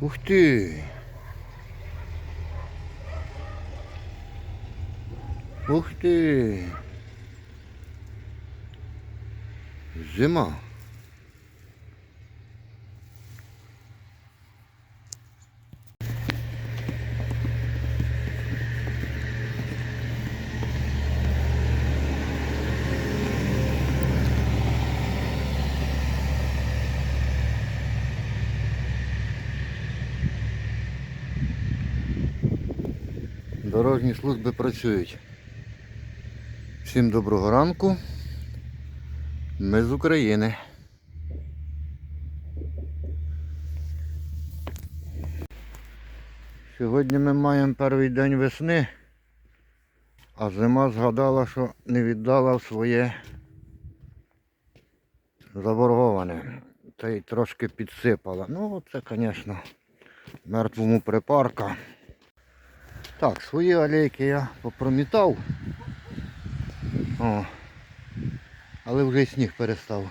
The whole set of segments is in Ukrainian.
Uhti. Uhti. Zimmer. Дорожні служби працюють. Всім доброго ранку. Ми з України. Сьогодні ми маємо перший день весни, а зима згадала, що не віддала своє заборговане. Та й трошки підсипала. Ну, це, звісно, мертвому припарка. Так, свої алейки я попромітав. О, але вже й сніг перестав.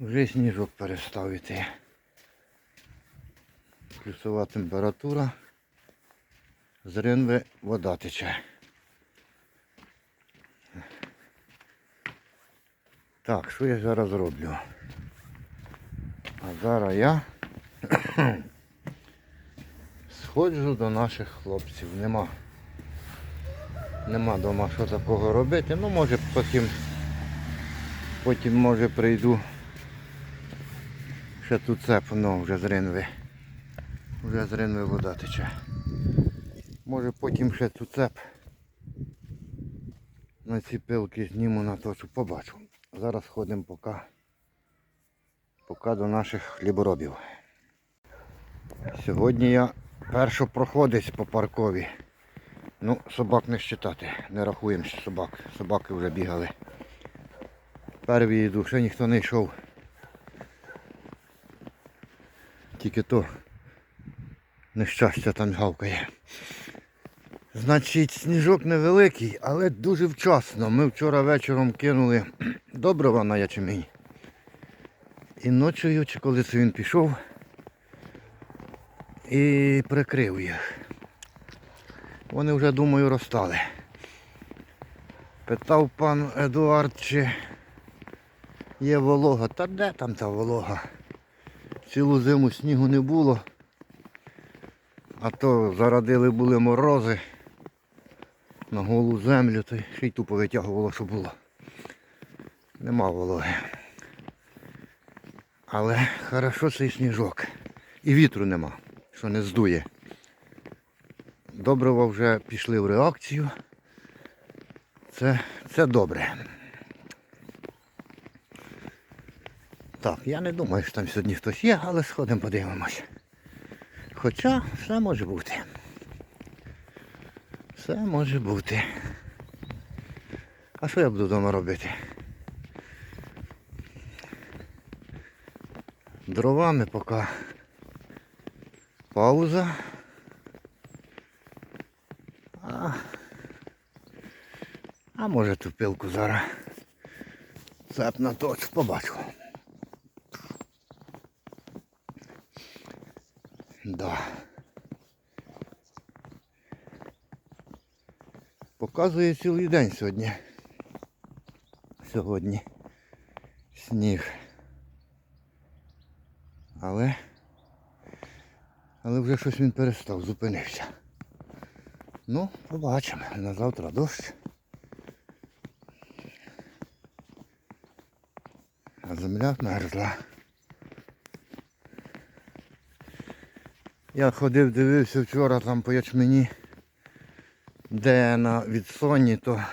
Вже сніжок перестав іти. Плюсова температура. З ринви вода тече. Так, що я зараз роблю? А зараз я сходжу до наших хлопців. Нема. Нема дома що такого робити. Ну може потім потім може прийду. Ще тут цепно вже з ринви. Вже з ринви вода тече. Може потім ще тут цеп на ці пилки зніму на точку, побачу. Зараз ходимо поки, поки до наших хліборобів. Сьогодні я першопроходець по паркові. Ну, собак не щитати, не рахуємо ще собак. Собаки вже бігали. Перві йду, ще ніхто не йшов. Тільки то нещастя там гавкає. Значить, сніжок невеликий, але дуже вчасно. Ми вчора вечором кинули добрива на ячмінь. І ночою, чи коли це він пішов, і прикрив їх. Вони вже, думаю, розстали. Питав пан Едуард, чи є волога. Та де там та волога? Цілу зиму снігу не було. А то зарадили були морози на голу землю, то ще й тупо витягувало, що було. Нема вологи. Але хорошо цей сніжок. І вітру нема, що не здує. Добрива вже пішли в реакцію. Це, це добре. Так, я не думаю, що там сьогодні хтось є, але сходимо подивимось. Хоча все може бути. Все може бути. А що я буду вдома робити? Дровами поки пауза. А, а може ту пилку зараз цеп на точ побачу. Да. Показує цілий день сьогодні. Сьогодні сніг. Але але вже щось він перестав, зупинився. Ну, побачимо. На завтра дощ. А земля мерзла. Я ходив, дивився вчора там по ячмені, де на відсонні, то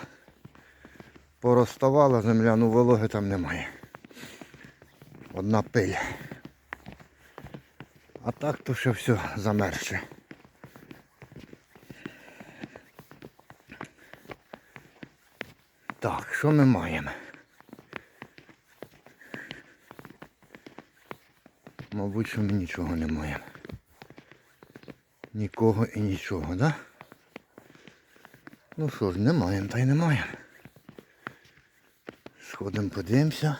порозставала земля, ну вологи там немає. Одна пиль. А так то ще все замерзше. Так, що ми маємо? Мабуть, що ми нічого не маємо. Нікого і нічого, да? Ну що ж, не маємо, та й не маємо. Сходимо, подивимося.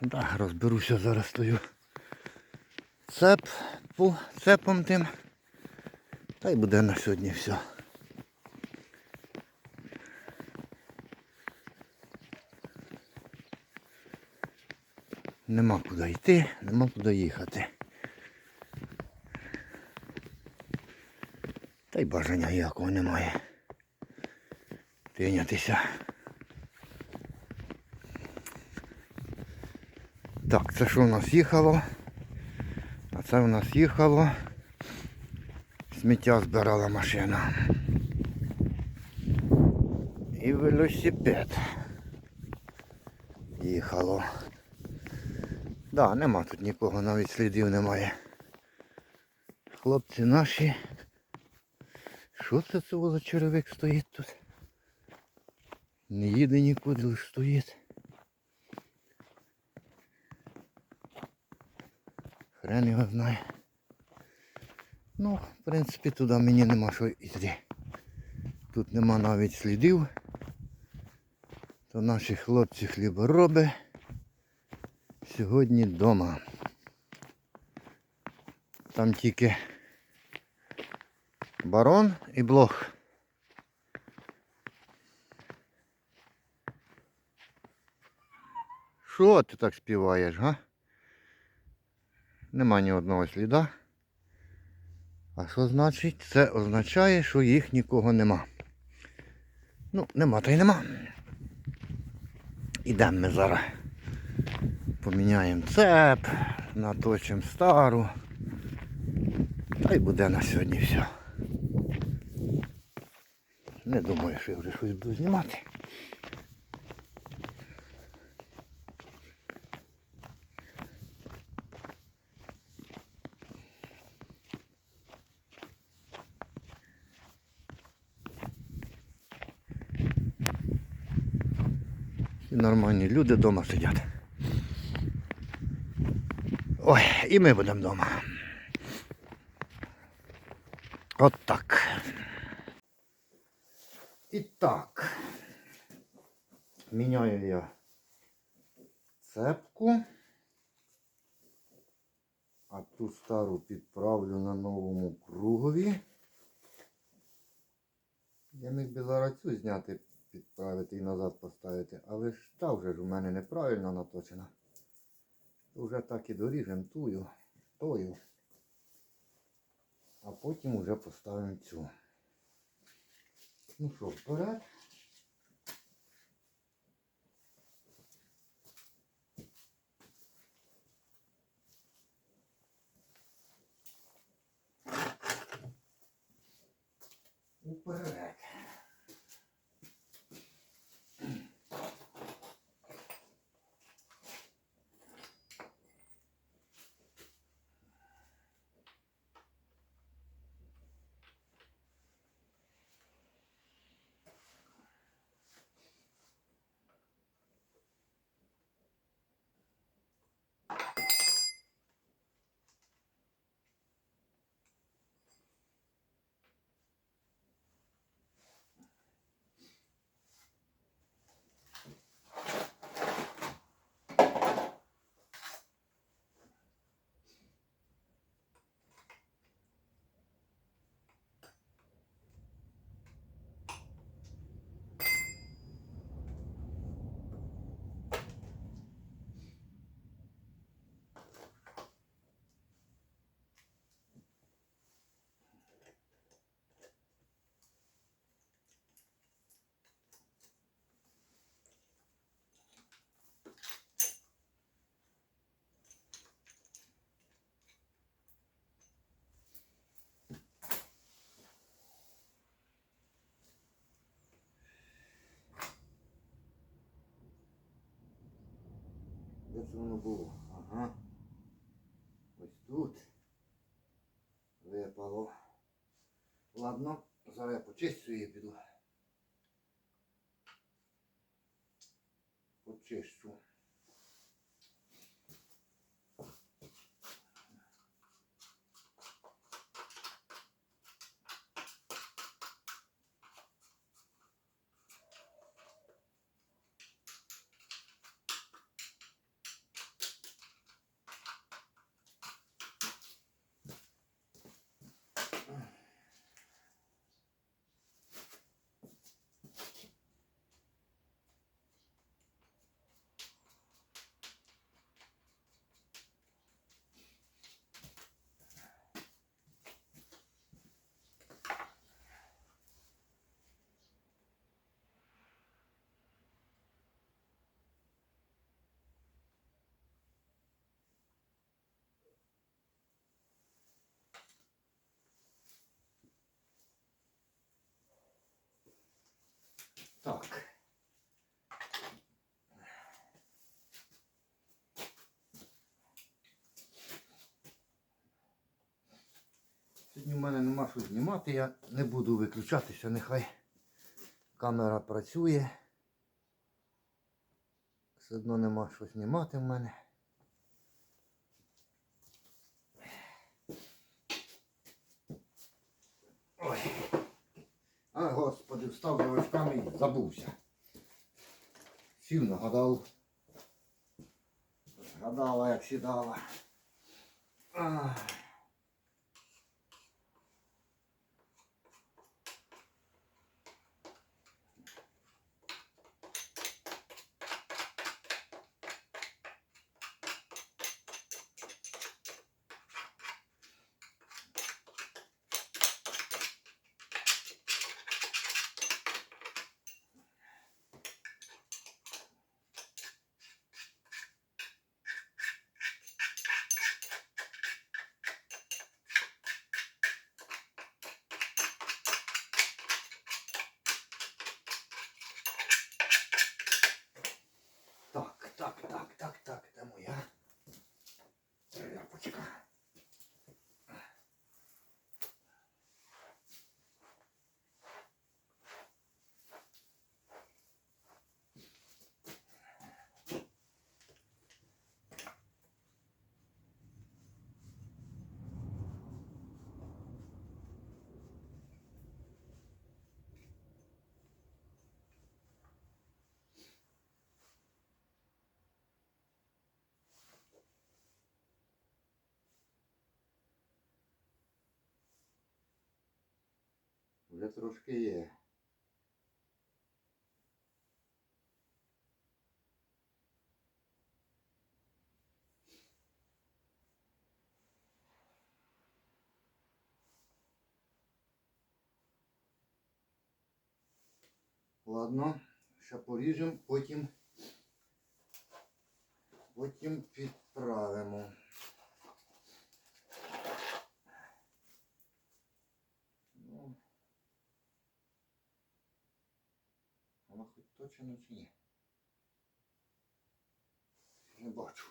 Да, розберуся зараз стою. Цеп, по цепом тим. Та й буде на сьогодні все. Нема куди йти, нема куди їхати. Та й бажання ніякого немає. Тинятися. Так, це що у нас їхало? А це у нас їхало. Сміття збирала машина. І велосипед. Їхало. Да, нема тут нікого, навіть слідів немає. Хлопці наші. Що це це за черевик стоїть тут? Не їде нікуди, лише стоїть. Хрен його знає. Ну, в принципі, туди мені нема що йти. Тут нема навіть слідів. То наші хлопці хлібороби сьогодні вдома. Там тільки барон і блох. Що ти так співаєш, га? Нема ні одного сліда. А що значить? Це означає, що їх нікого нема. Ну, нема та й нема. Ідемо ми зараз. Поміняємо цеп, наточимо стару. Та й буде на сьогодні все. Не думаю, що я вже щось буду знімати. І нормальні люди вдома сидять. Ой, і ми будемо вдома. От так. І так. Міняю я цепку. А ту стару підправлю на новому кругові. Я міг би зараз цю зняти, підправити і назад поставити, але ж та вже ж у мене То вже так і доріжемо тую, тою. А потім вже поставимо цю. Ну що, вперед. Уперед. Де це воно було? Ага. Ось тут. Випало. Ладно, зараз я почищу її піду. Почищу. Що знімати, я не буду виключатися, нехай камера працює. Все одно нема що знімати в мене. Ой. А, господи, встав за і забувся. Сів нагадав. Гадала, як сідала. Ах. Так, так, так, так, так, це моя тряпочка. Вже трошки є. Ладно, ще поріжемо, потім, потім підправимо. Ну, Точно чи ні? Не бачу.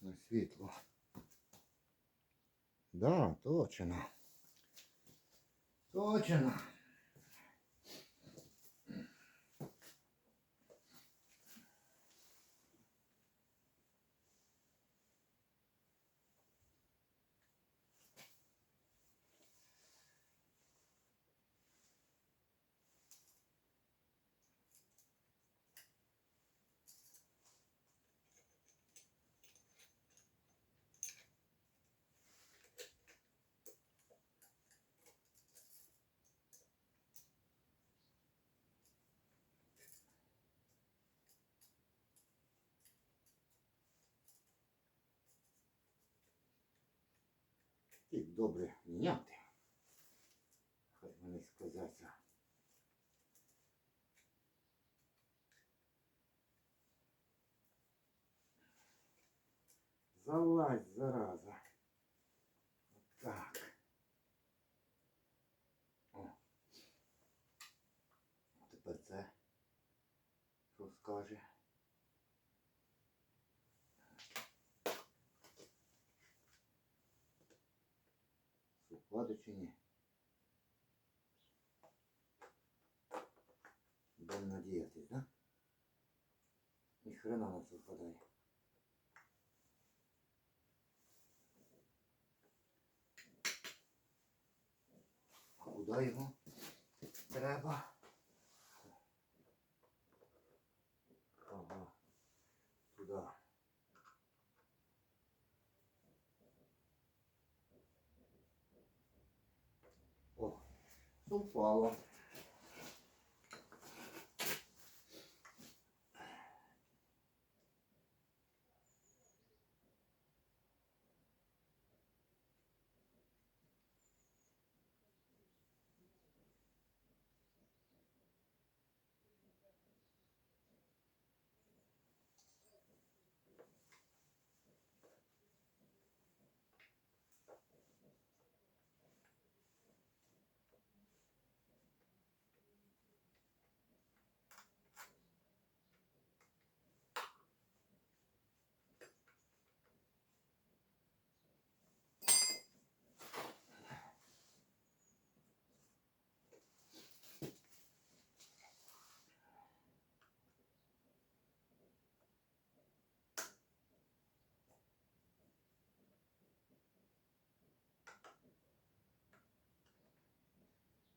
На світло. Да, точно. Точно. Їх добре міняти. Хай мені сказаться. Залазь, зараза. Так. О. Тепер це. Що скаже? Сухлади чи ні? Будемо надіятись, да? Ні хрена не совпадає. А куди його треба? Ага. Туди. О, совпало.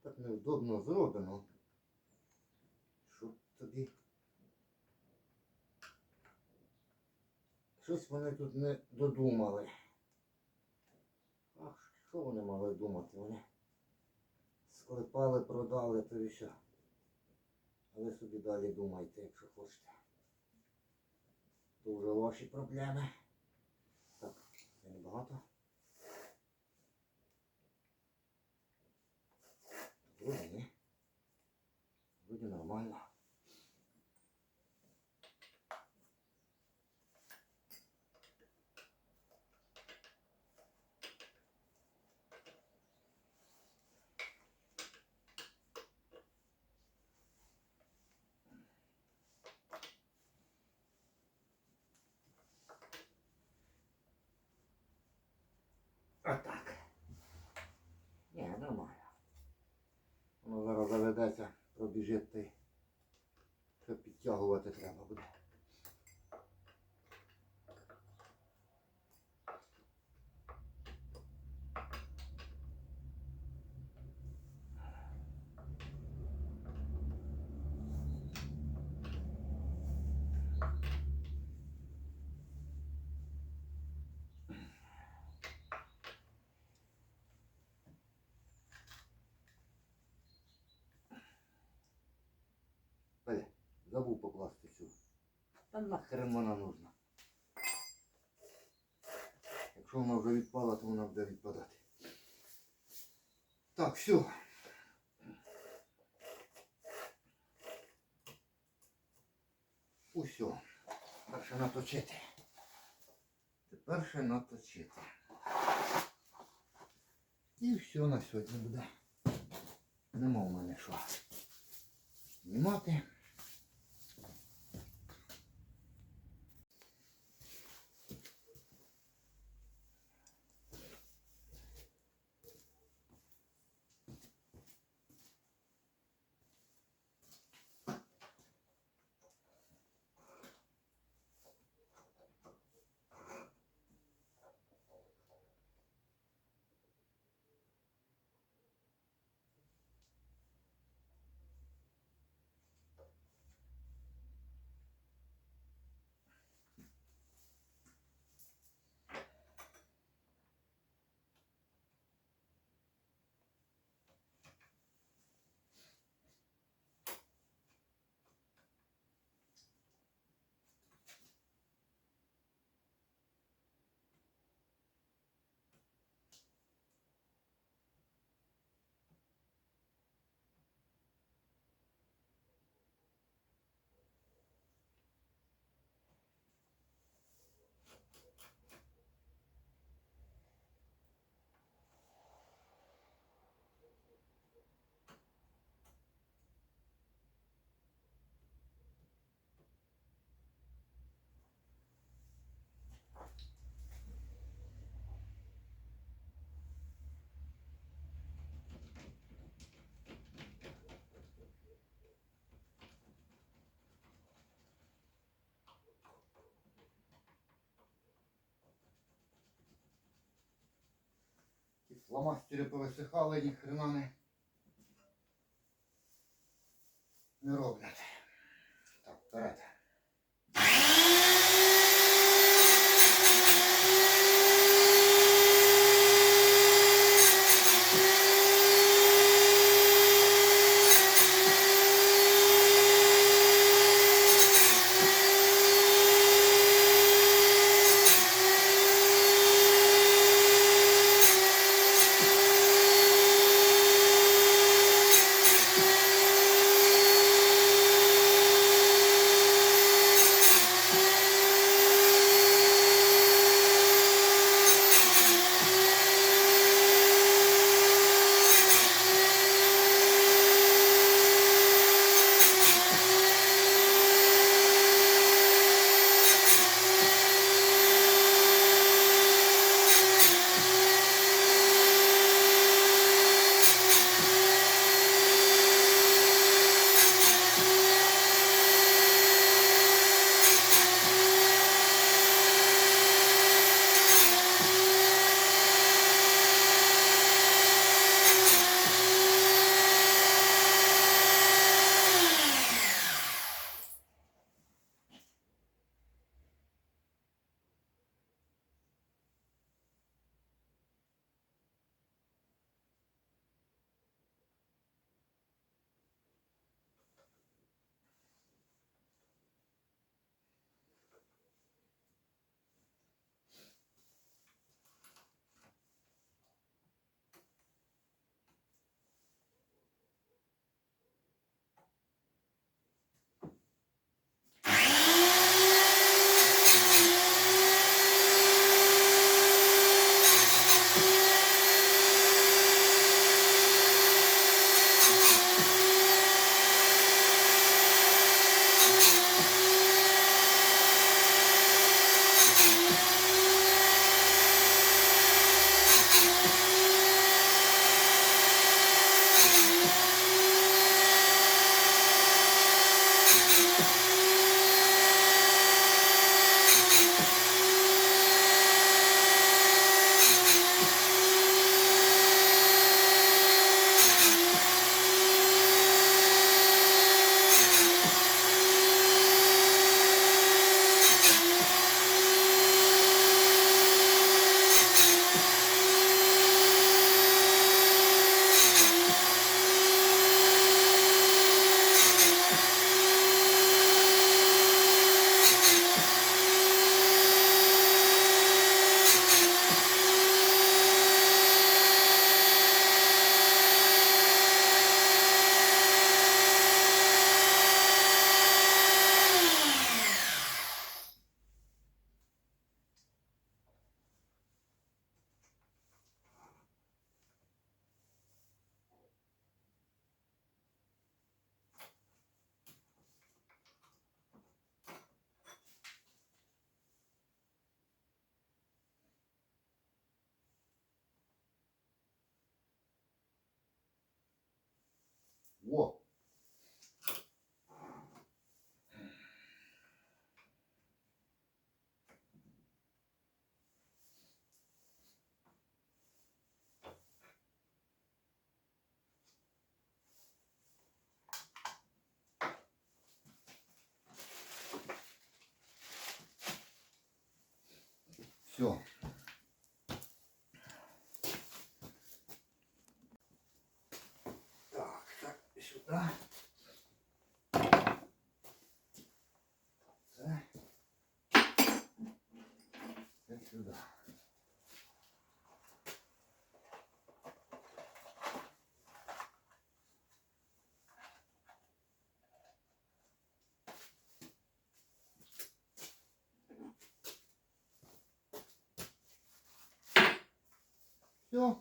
Так невдобно зроблено. Щоб тобі. Щось вони тут не додумали. Ах, що вони мали думати? Вони склепали, продали, то і що. А ви собі далі думайте, якщо хочете. То вже ваші проблеми. Так, це небагато. Ні. Нормально. Отак. Ні, нормально. Воно зараз заведеться, пробіжить ти. Що підтягувати треба буде. Бля, забув покласти цю. Та нахрен вона нужна. Якщо вона вже відпала, то вона буде відпадати. Так, все. Усьо. Тепер ще наточити. Тепер ще наточити. І все на сьогодні буде. Нема в мене що знімати. Фломастери повисихали, ні хрена не, не роблять. Так, вперед. Все. Так, так, сюди. Це. Це сюди. Все.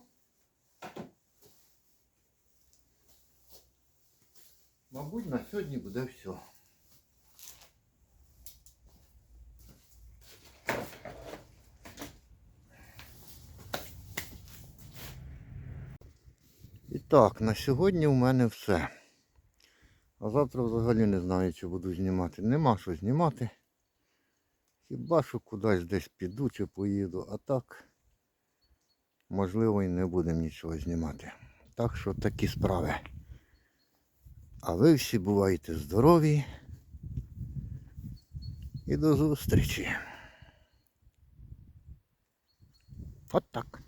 Мабуть, на сьогодні буде все. І так, на сьогодні у мене все. А завтра взагалі не знаю, чи буду знімати. Нема що знімати. Хіба що кудись десь піду чи поїду, а так можливо і не будемо нічого знімати. Так що такі справи. А ви всі бувайте здорові і до зустрічі. От так.